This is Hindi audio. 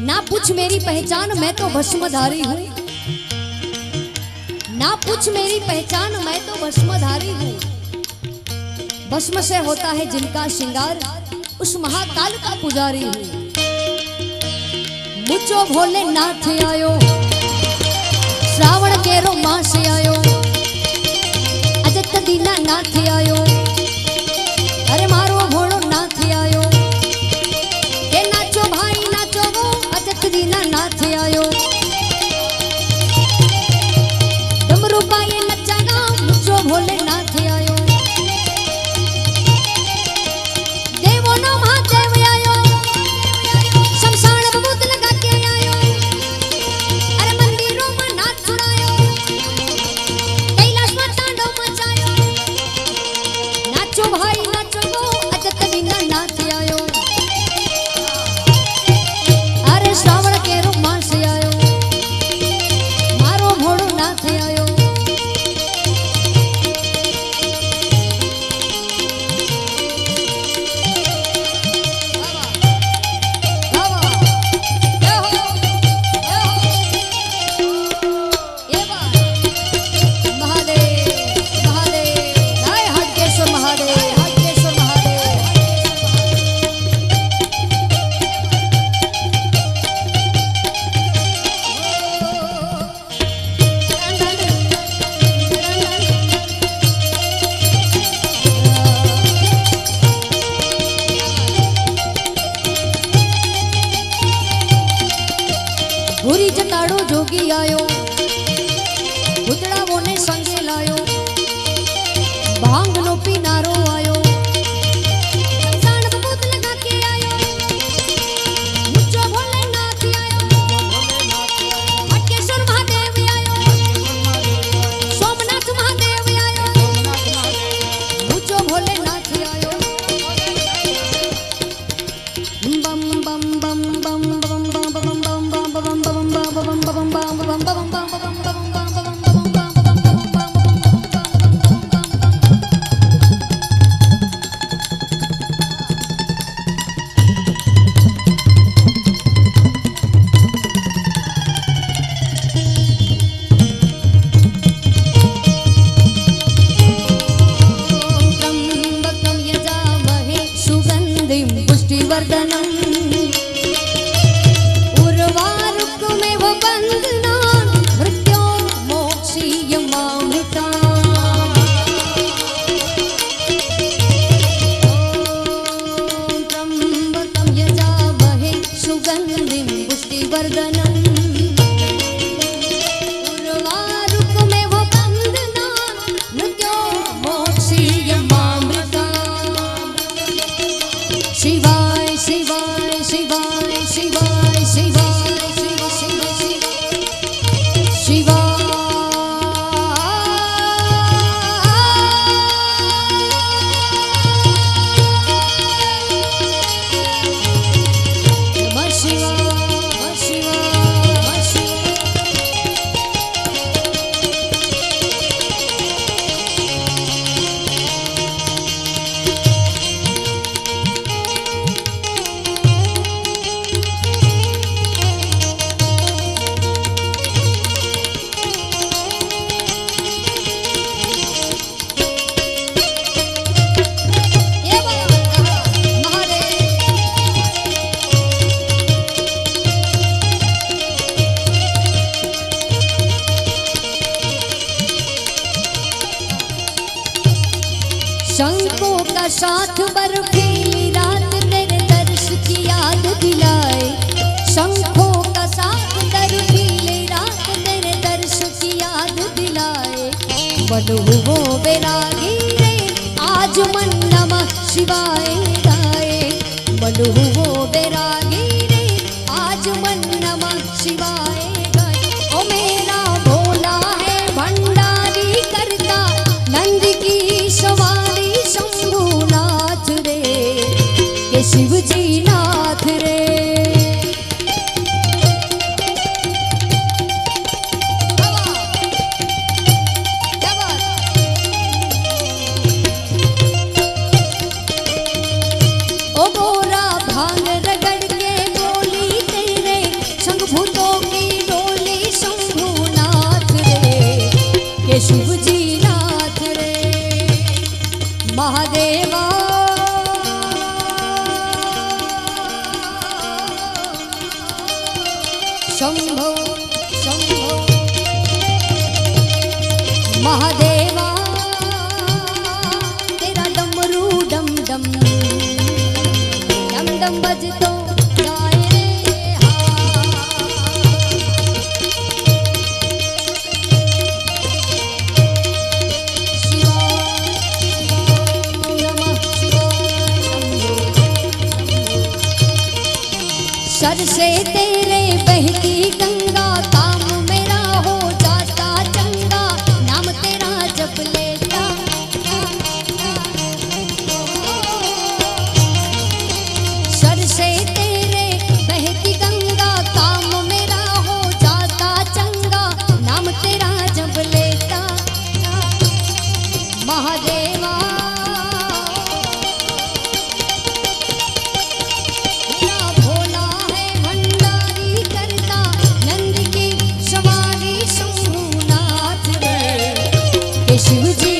ना पूछ मेरी पहचान, मैं तो भस्मधारी हूँ। ना पूछ मेरी पहचान, मैं तो भस्मधारी हूँ। भस्म से होता है जिनका श्रृंगार, उस महाकाल का पुजारी हूँ। मुचो भोले नाथ आयो, श्रावण केरो मास आयो, अजत दीना नाथ आयो। বাংলো পিনারো আয় साथ बर्फीली रात मेरे दर्श की याद दिलाए। शंखों का साथ रात मेरे दर्श की याद दिलाए। बलुओ बेरागी रे, आज मन नमः शिवाय गाए। बलुओ 记不记 શંભો શંભો. મહાદેવા તેરા ડમરૂ ડમ ડમ ડમ ડમ બજતો सर से तेरे बहती गंगा, काम मेरा हो जाता चंगा, नाम तेरा जप लेता। सर से तेरे बहती गंगा, काम मेरा हो जाता चंगा, नाम तेरा जप लेता। महादेवा শিবজি